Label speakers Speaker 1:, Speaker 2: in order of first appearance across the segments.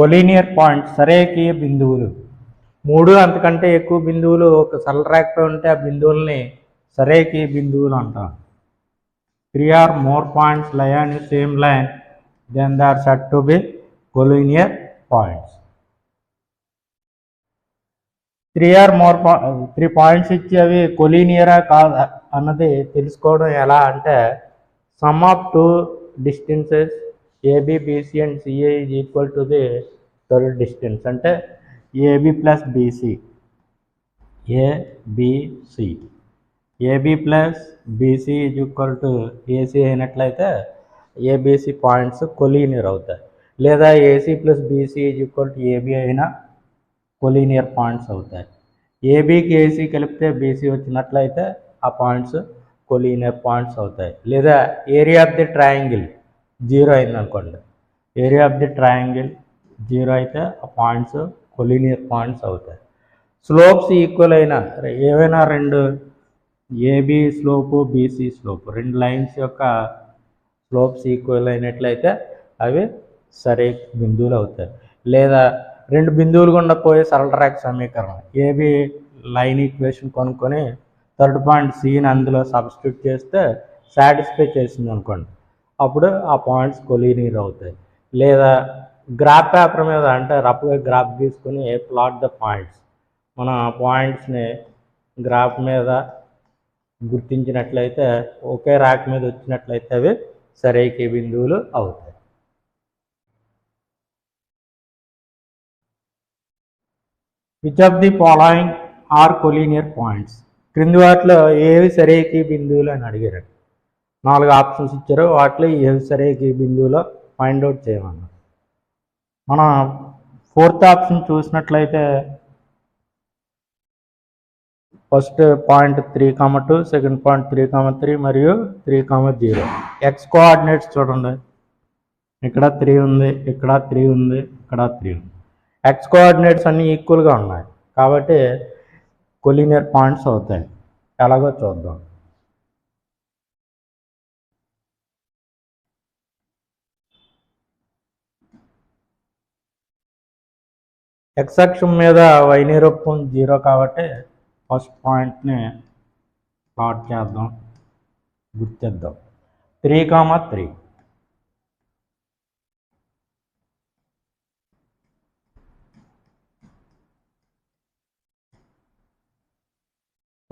Speaker 1: Collinear point సరేకీయ బిందువులు. మూడు అంతకంటే ఎక్కువ బిందువులు ఒక సరళరేఖపై ఉంటే ఆ బిందువుల్ని సరేకీయ బిందువులు అంటాం. Three or more points lie same line then they're said to be collinear points three or more three points ఇచ్చి అవి కొలీనియరా కాదా అన్నది తెలుసుకోవడం ఎలా అంటే sum of two distances AB BC and CA is equal to the third distance అంటే AB plus BC ABC AB plus BC is equal to AC అయినట్లయితే ఏబిసి పాయింట్స్ కొలీనియర్ అవుతాయి. లేదా AC plus BC is equal to AB అయినా collinear points అవుతాయి. ఏబీకి AC కలిపితే BC వచ్చినట్లయితే ఆ పాయింట్స్ కొలీనియర్ పాయింట్స్ అవుతాయి. లేదా area of the triangle zero అయిందనుకోండి area of the triangle zero అయితే ఆ పాయింట్స్ కొలీనియర్ పాయింట్స్ అవుతాయి. స్లోప్స్ ఈక్వల్ అయిన ఏవైనా రెండు ఏబి స్లోపు బీసీ స్లోపు రెండు లైన్స్ యొక్క స్లోప్స్ ఈక్వల్ అయినట్లయితే అవి సరే బిందువులు అవుతాయి. లేదా రెండు బిందువులు గుండా పోయే సరళ రేఖ సమీకరణం ఏబి లైన్ ఈక్వేషన్ కొనుక్కొని థర్డ్ పాయింట్ సీని అందులో సబ్స్టిట్యూట్ చేస్తే సాటిస్ఫై చేసింది అనుకోండి. అప్పుడు ఆ పాయింట్స్ కొలీనియర్ అవుతాయి లేదా గ్రాఫ్ పేపర్ మీద అంటే రఫ్గా గ్రాఫ్ తీసుకుని ప్లాట్ ద పాయింట్స్ మనం ఆ పాయింట్స్ని గ్రాఫ్ మీద గుర్తించినట్లయితే ఒకే ర్యాక్ మీద వచ్చినట్లయితే అవి సరైకి బిందువులు అవుతాయి. Which of the following are collinear points క్రింది వాటిలో ఏవి సరైన బిందువులు అని అడిగారు నాలుగు ఆప్షన్స్ ఇచ్చారు. వాటిలో ఏ సరైన బిందువులో ఫైండ్ అవుట్ చేయమన్నారు. మనం ఫోర్త్ ఆప్షన్ చూసినట్లయితే first point three comma two second point three comma three మరియు three comma zero. X coordinates చూడండి. ఇక్కడ త్రీ ఉంది ఇక్కడ త్రీ ఉంది ఇక్కడ త్రీ ఉంది. ఎక్స్ కోఆర్డినేట్స్ అన్నీ ఈక్వల్గా ఉన్నాయి. కాబట్టి కొలీనియర్ పాయింట్స్ అవుతాయి. ఎలాగో చూద్దాం. ఎక్స్ అక్షం మీద వైనిరూపం జీరో కాబట్టి ఫస్ట్ పాయింట్ని ప్లాట్ చేద్దాం గుర్తిద్దాం. Three comma three.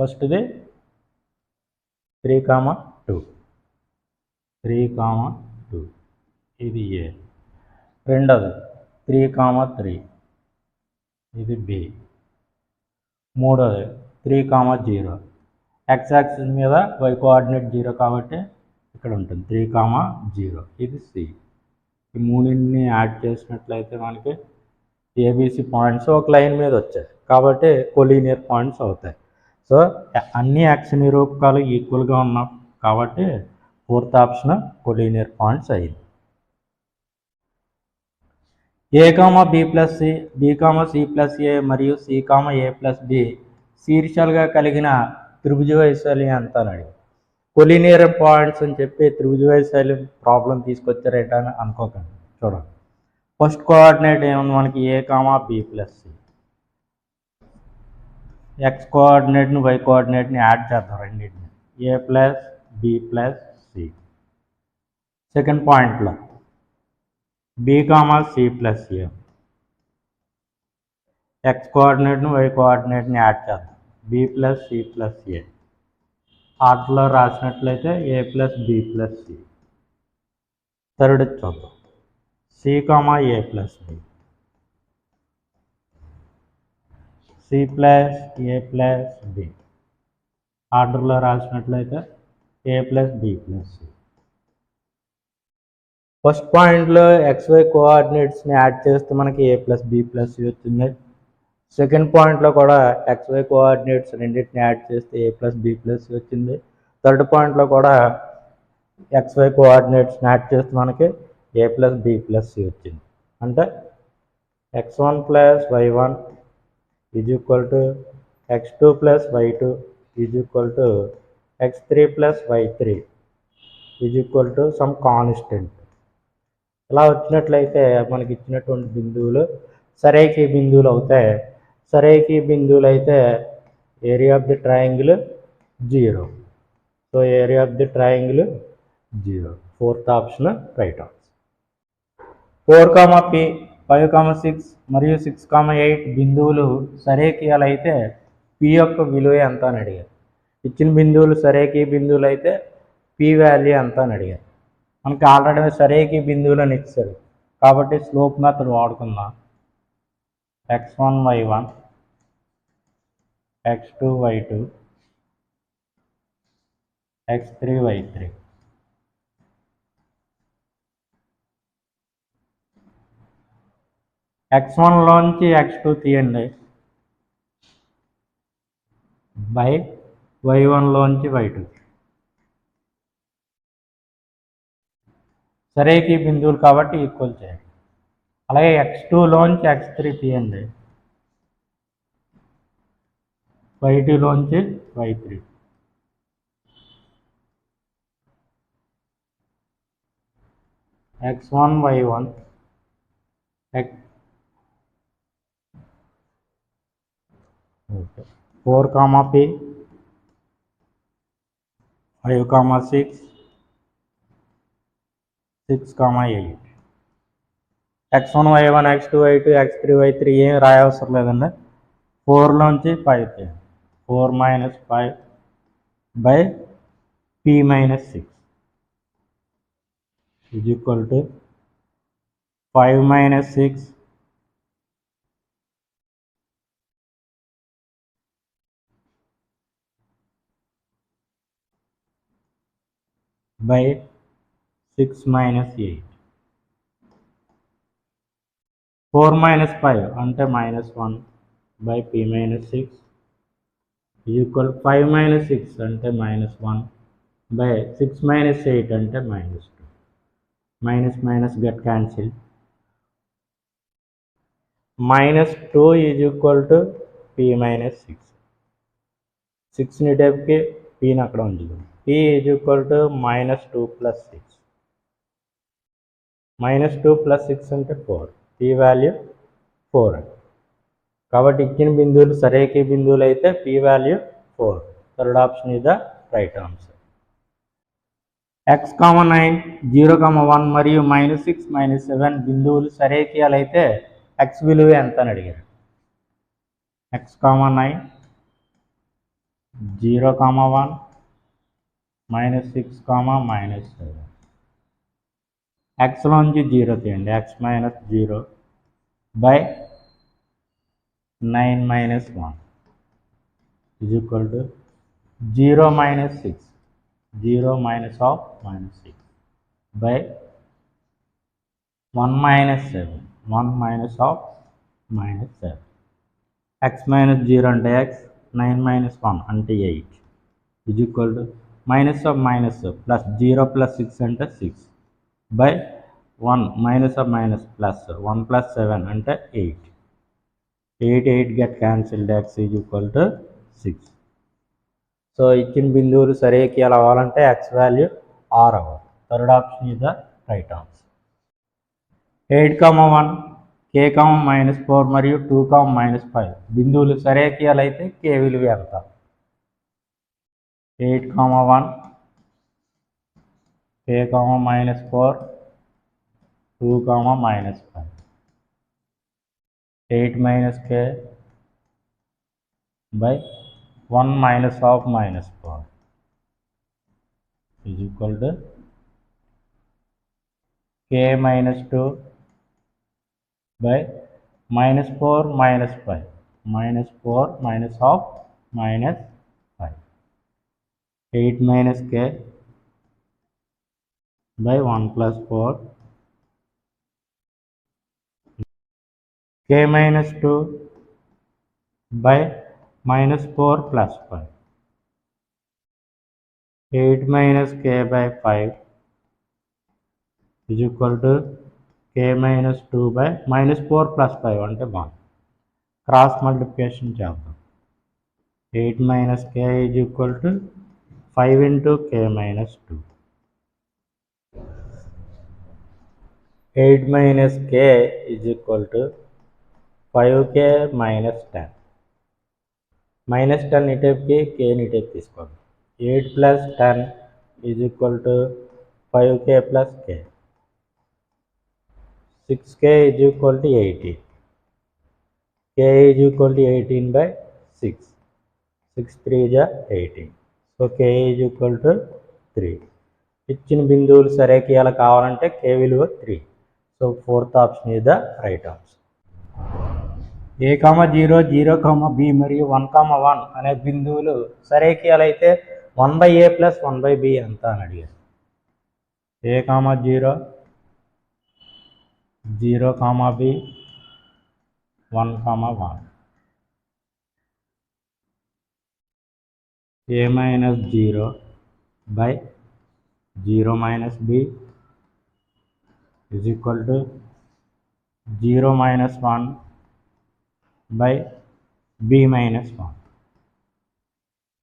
Speaker 1: ఫస్ట్ది three comma two. Three comma two. ఇది ఏ? రెండోది త్రీ కామా త్రీ. ఇది బి మూడోది three comma zero. X axis మీద వై కోఆర్డినేట్ జీరో కాబట్టి ఇక్కడ ఉంటుంది త్రీ కామా జీరో. ఇది సి ఈ మూడింటిని యాడ్ చేసినట్లయితే మనకి ఏబిసి పాయింట్స్ ఒక లైన్ మీద వచ్చాయి. కాబట్టి కొలీనియర్ పాయింట్స్ అవుతాయి. సో అన్ని యాక్స్ నిరూపకాలు ఈక్వల్గా ఉన్నాం కాబట్టి ఫోర్త్ ఆప్షన్ కొలీనియర్ పాయింట్స్ అయింది. A comma B plus C B comma C plus A మరియు C comma A plus B శీర్షాలుగా కలిగిన త్రిభుజ వైశాల్యం ఎంత అని అడిగి పాయింట్స్ అని చెప్పి త్రిభుజ వైశాల్యం ప్రాబ్లం తీసుకొచ్చారేట అని అనుకోకండి. చూడండి. ఫస్ట్ కోఆర్డినేట్ ఏముంది? మనకి A comma B plus C X కోఆర్డినేట్ని why కోఆర్డినేట్ని యాడ్ చేద్దాం రెండింటిని. A plus B plus C second పాయింట్లో B comma C plus A X కోఆర్డినేట్ని why కోఆర్డినేట్ని యాడ్ చేద్దాం. B plus C plus A ఆర్ట్లో రాసినట్లయితే A plus B plus C third చూద్దాం. C comma A plus B C plus A plus B ఆర్డర్లో రాసినట్లయితే A plus B plus C first పాయింట్లో XY కోఆర్డినేట్స్ని add చేస్తే మనకి A plus B plus C వచ్చింది second పాయింట్లో కూడా XY coordinates రెండింటిని యాడ్ చేస్తే A plus B plus C వచ్చింది. థర్డ్ పాయింట్లో కూడా ఎక్స్వై కోఆర్డినేట్స్ని యాడ్ చేస్తే మనకి A plus B plus C వచ్చింది. అంటే X one plus Y one is equal to X two plus Y two is equal to X three plus Y three is equal to some constant. ఇలా వచ్చినట్లయితే మనకి ఇచ్చినటువంటి బిందువులు సరేకి బిందువులు అవుతాయి. సరేకి బిందువులు అయితే area of the triangle zero so area of the triangle zero fourth option right option four comma P five comma six మరియు సిక్స్ కామా ఎయిట్ బిందువులు సరేకియాలు అయితే పి యొక్క విలువ ఎంత అని అడిగారు. ఇచ్చిన బిందువులు సరేకి బిందువులు అయితే పి వాల్యూ ఎంత అని అడిగారు. మనకి ఆల్రెడీ సరేకి బిందువులు అని ఇచ్చారు. కాబట్టి slope method వాడుకుందాం. X one y one x two y two x three y three x వన్లోంచి x two తీయండి. బై వై వన్లోంచి వై టూ సరేకి బిందువులు కాబట్టి ఈక్వల్ చేయండి. అలాగే ఎక్స్ టూలోంచి ఎక్స్ త్రీ తీయండి. Y టూలోంచి y three x one y one x okay four comma p five comma six six comma eight x one y one x two y two x three y three ఏం రాయవసరం లేదండి ఫోర్లోంచి five తీయండి four minus five by p minus six is equal to 5 minus 6 by 6 minus 8 4 minus 5 అంటే minus 1 by p minus 6 is equal to 5 minus 6 అంటే minus 1 by 6 minus 8 అంటే minus 2 minus minus get cancelled minus 2 is equal to p minus 6 సిక్స్ని టైప్కి పీని అక్కడ ఉంచుదాం p is equal to minus two plus six minus two plus six అంటే four p value four కాబట్టి ఇచ్చిన బిందువులు సరేకి బిందువులు అయితే p value four third option is the right answer x comma nine zero comma one మరియు minus six minus seven బిందువులు సరేకియాలు అయితే ఎక్స్ విలువ ఎంత అని అడిగారు. X comma nine zero comma one minus six comma minus seven x ఎక్స్లోంచి zero తీయండి x minus zero by nine minus one is equal to zero minus six zero minus of minus six by one minus seven one minus of minus seven x minus zero అంటే x nine minus one అంటే eight is equal to minus of minus plus zero plus six అంటే six by one minus of minus plus one plus seven అంటే eight. Eight eight get cancelled x is equal to six so ఇచ్చిన బిందువులు సరేకియాలు అవ్వాలంటే x value ఆర్ అవ్వాలి. Third option is the right answer eight comma one k comma minus four మరియు two comma minus five. బిందువులు సరేకియాలు అయితే కే విలువ ఎంత? Eight comma one k comma minus four two comma minus five eight minus k by 1 minus of minus 4 is equal to k minus 2 by minus 4 minus 5 minus 4 minus of minus 5 8 minus k by 1 plus 4 k minus 2 by minus 4 plus 5. 8 minus k by 5 is equal to k minus 2 by minus 4 plus 5 అంటే బాగుంది cross multiplication చేద్దాం eight minus k is equal to five into k minus two eight minus k is equal to five k minus ten. Minus ten ఇటేపుకి కేని ఇటేపు తీసుకోండి. Eight plus ten is equal to five k plus k. Six k is equal to eighteen. K is equal to eighteen by six. Six three జా eighteen. So k is equal to three. ఇచ్చిన బిందువులు సరేకి ఎలా కావాలంటే k విలువ three. So fourth option is the right option a comma zero zero comma b మరియు one comma one అనే బిందువులు సరేకియాలు అయితే one by a plus one by b ఎంత అని అడిగారు. A comma zero zero comma b one comma one. A minus zero by zero minus b is equal to zero minus one by b minus one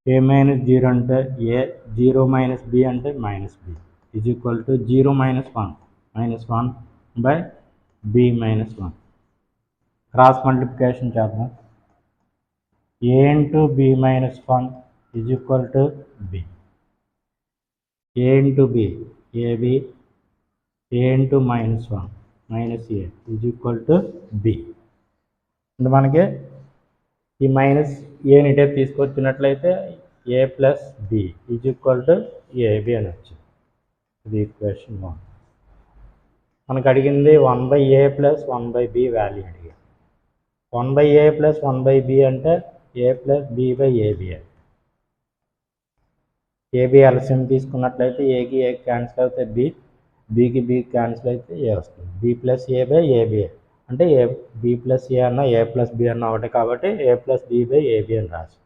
Speaker 1: a minus zero అంటే a zero minus B అంటే minus b is equal to zero minus one minus one by b minus one cross multiplication చేద్దాం. A into b minus one is equal to b a into b ab a into minus one minus a is equal to b అంటే మనకి ఈ minus ఏని ఇటే తీసుకొచ్చినట్లయితే a plus b is equal to ab అని వచ్చింది. ఇది equation one మనకు అడిగింది one by a plus one by b value అడిగింది one by a plus one by b అంటే a plus b by ab అని ఏబి ఎల్సిఎం తీసుకున్నట్లయితే ఏకి ఏ క్యాన్సిల్ అయితే బి బీకి బీ క్యాన్సిల్ అయితే ఏ వస్తుంది. B plus A by ABA అంటే ఏ బీ ప్లస్ ఏ అన్న ఏ ప్లస్ బి అన్న ఒకటి కాబట్టి a plus b by ab అని రాసి.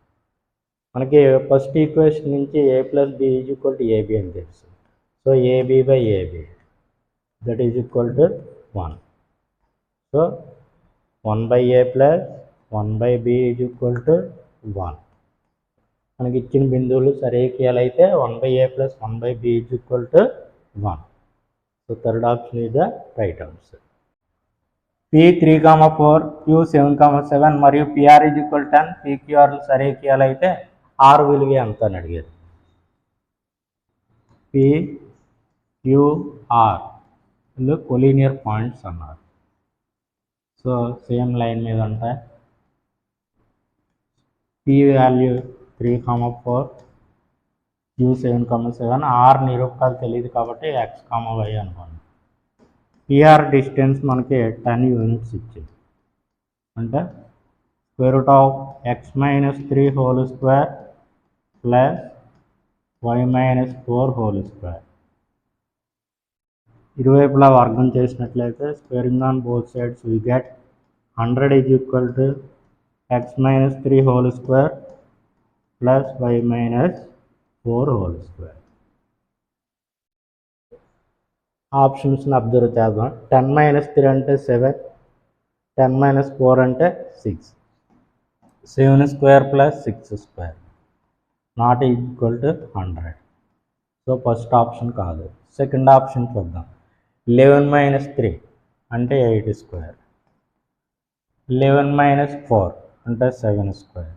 Speaker 1: మనకి ఫస్ట్ ఈక్వేషన్ నుంచి a plus b is equal to ab అని తెలుసు. So ab by ab that is equal to one so one by a plus one by b is equal to one మనకి ఇచ్చిన బిందువులు సరేకియాలు అయితే one by a plus one by b is equal to one so third option is the right answer P three comma four Q seven comma seven మరియు PR is equal ten PQR సరేకియాలు అయితే R విలువ ఎంత అని అడిగారు. P QR ఇందులో collinear points అన్నారు. So same line మీద ఉంటాయి. P value three comma four Q seven comma seven R నిరూపకాలు తెలియదు కాబట్టి ఎక్స్ కామ వై అనుకోండి. పిఆర్ డిస్టెన్స్ మనకి టెన్ యూనిట్స్ ఇచ్చింది. అంటే square root of x minus three whole square plus y minus four whole square ఇరువైపులా వర్గం చేసినట్లయితే squaring on both sides we get hundred is equal to x minus three whole square plus y minus four whole square ఆప్షన్స్ని observe చేద్దాం. Ten minus three అంటే seven ten minus four అంటే six seven square plus six square not equal to hundred so first option కాదు. Second option చూద్దాం. Eleven minus three అంటే eight square eleven minus four అంటే seven square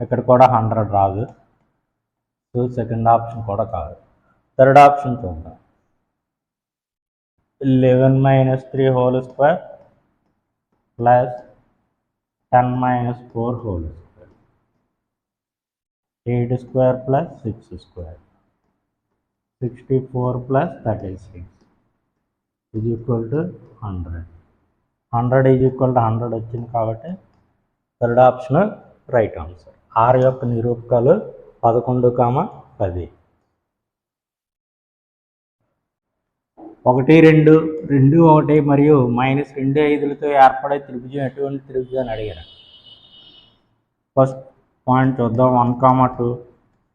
Speaker 1: ఇక్కడ కూడా hundred రాదు. So second option కూడా కాదు. థర్డ్ ఆప్షన్ చూద్దాం. Eleven minus three whole square plus ten minus four whole square eight square plus six square sixty four plus thirty six is equal to hundred hundred is equal to hundred వచ్చింది కాబట్టి third option right answer ఆరు యొక్క నిరూపకాలు పదకొండు కామ పది. ఒకటి రెండు రెండు ఒకటి మరియు మైనస్ రెండు ఐదులతో ఏర్పడే త్రిభుజం ఎటువంటి త్రిభుజం అని అడిగారు? ఫస్ట్ పాయింట్ చూద్దాం. One comma two.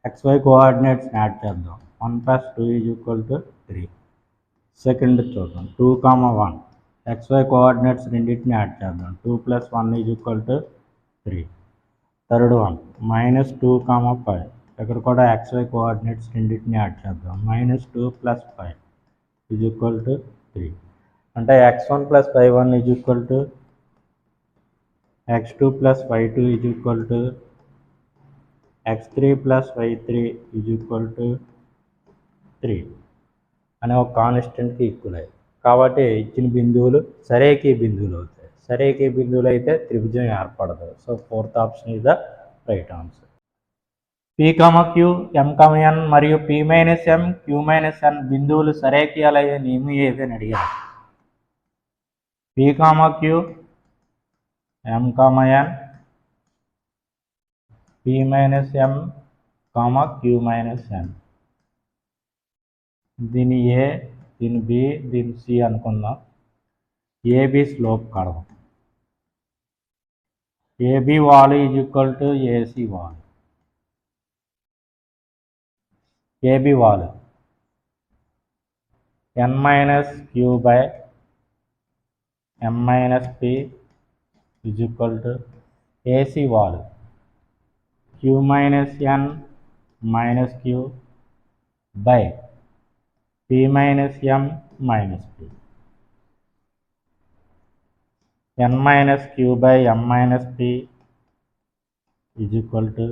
Speaker 1: ఎక్స్వై కోఆర్డినేట్స్ని యాడ్ చేద్దాం. One plus two is equal to three. Second చూద్దాం. Two comma one. Xy coordinates రెండింటిని యాడ్ చేద్దాం. Two plus one is equal to three. Third one. Minus two comma five. ఇక్కడ కూడా XY coordinates రెండింటిని add చేద్దాం. Minus two plus five is equal to three అంటే x one plus y one is equal to x two plus y two is equal to x three plus y three is equal to three అనే ఒక కాన్స్టెంట్కి equal అయ్యి కాబట్టి ఇచ్చిన బిందువులు సరేకి బిందువులు అవుతాయి. సరేకి బిందువులు అయితే త్రిభుజం ఏర్పడదు. So fourth option is the right answer p comma q comma q మరియు p minus m q minus n బిందువులు సరేకియాలయ్యే నియమం ఏదని అడిగారు. P comma q comma q p minus m comma q minus n దీని ఏ దీని B దీని C అనుకుందాం. ఏబి స్లోప్ కడదాం. AB wall is equal to AC wall AB wall n minus q by m minus p is equal to AC wall q minus n minus q by p minus m minus p. N minus q by m minus p is equal to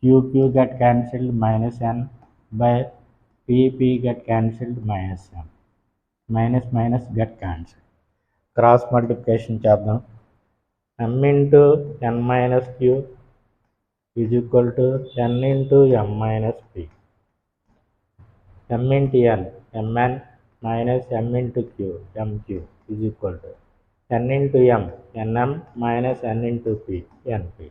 Speaker 1: q q get cancelled minus n by P, P get cancelled minus M. Minus minus get cancelled. Cross multiplication chapter. M into N minus Q is equal to N into M minus P. M into N, Mn minus M into Q, MQ is equal to N into M, Nm minus N into P, NP.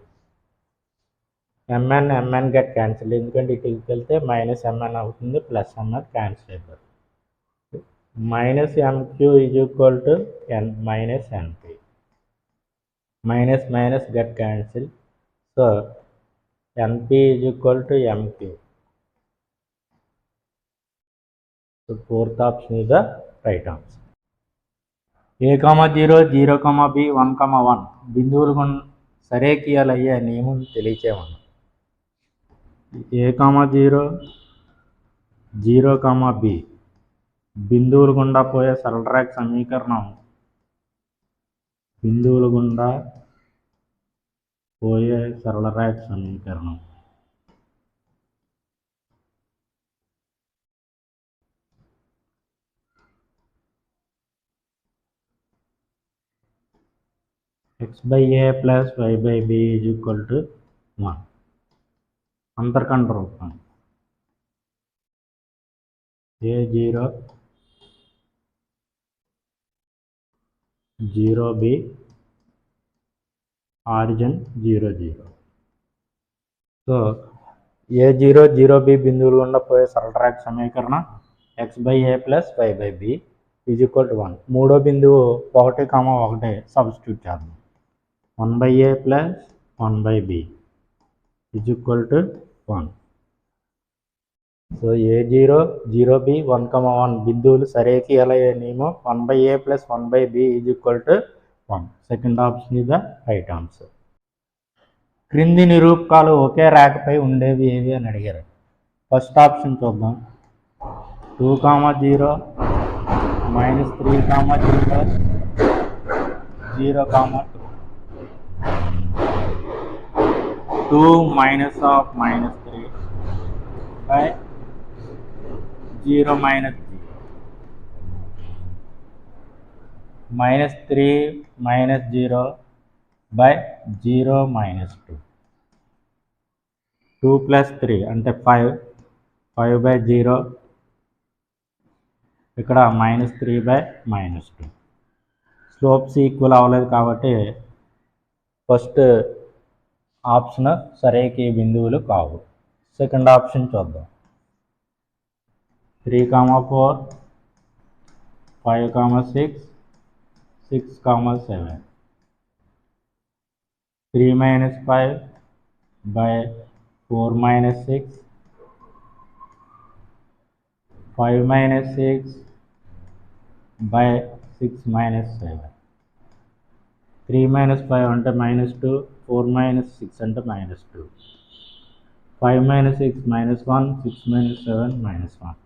Speaker 1: Mn mn get cancel ఎందుకంటే ఇటుకి వెళ్తే minus MN అవుతుంది plus MN cancel అయిపోతుంది. Minus mq is equal to n minus np minus minus get cancel so np is equal to mq so fourth option is the right answer a comma zero zero comma b one comma one బిందువులు సరే సరేకియాలు అయ్యే నియమం తెలియచేయమన్నాం a comma zero? Zero comma b. బిందువులు గుండా పోయే సరళ రేఖ సమీకరణం. బిందువులు గుండా పోయే సరళ రేఖ సమీకరణం. x by a plus y by b is equal to 1 అంతర్కంఠ రూపం. A zero? Zero b. Origin zero zero. So a zero zero b బిందువులు గుండా పోయే సరళ రేఖ x by a plus y by b is equal to one. మూడో బిందువు ఒకటి కామ ఒకటి సబ్స్టిట్యూట్ చేద్దాం. One by a plus one by b. Is equal to one so a zero zero b one comma one బిందువులు సరేకి ఎలా నియమం one by a plus one by b is equal to one second option is the right answer క్రింది నిరూపకాలు ఒకే ర్యాక్పై ఉండేవి ఏవి అని అడిగారు. ఫస్ట్ ఆప్షన్ చూద్దాం. Two comma zero minus three comma zero zero comma two two minus of minus three by zero minus zero minus three minus zero by zero minus two two plus three అంటే five five by zero ఇక్కడ minus three by minus two slopes equal అవ్వలేదు కాబట్టి first option సరేకి బిందువులు కావు. Second option చూద్దాం. Three comma four five comma six six comma seven. Three minus five by four minus six five minus six by six minus seven. Three minus five అంటే minus two four minus six అంటే minus two. Five minus six minus one six minus seven minus one.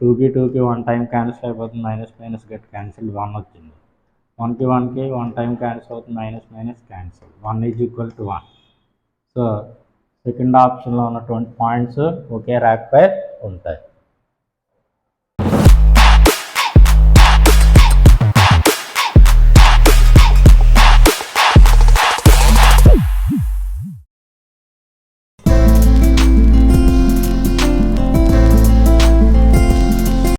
Speaker 1: టూకి టూకి one time cancel అయిపోతుంది minus minus get cancel one వచ్చింది. వన్కి వన్కి one time cancel అవుతుంది minus minus cancel. One is equal to one. So second ఆప్షన్లో ఉన్నటువంటి points ఒకే rack పై ఉంటాయి.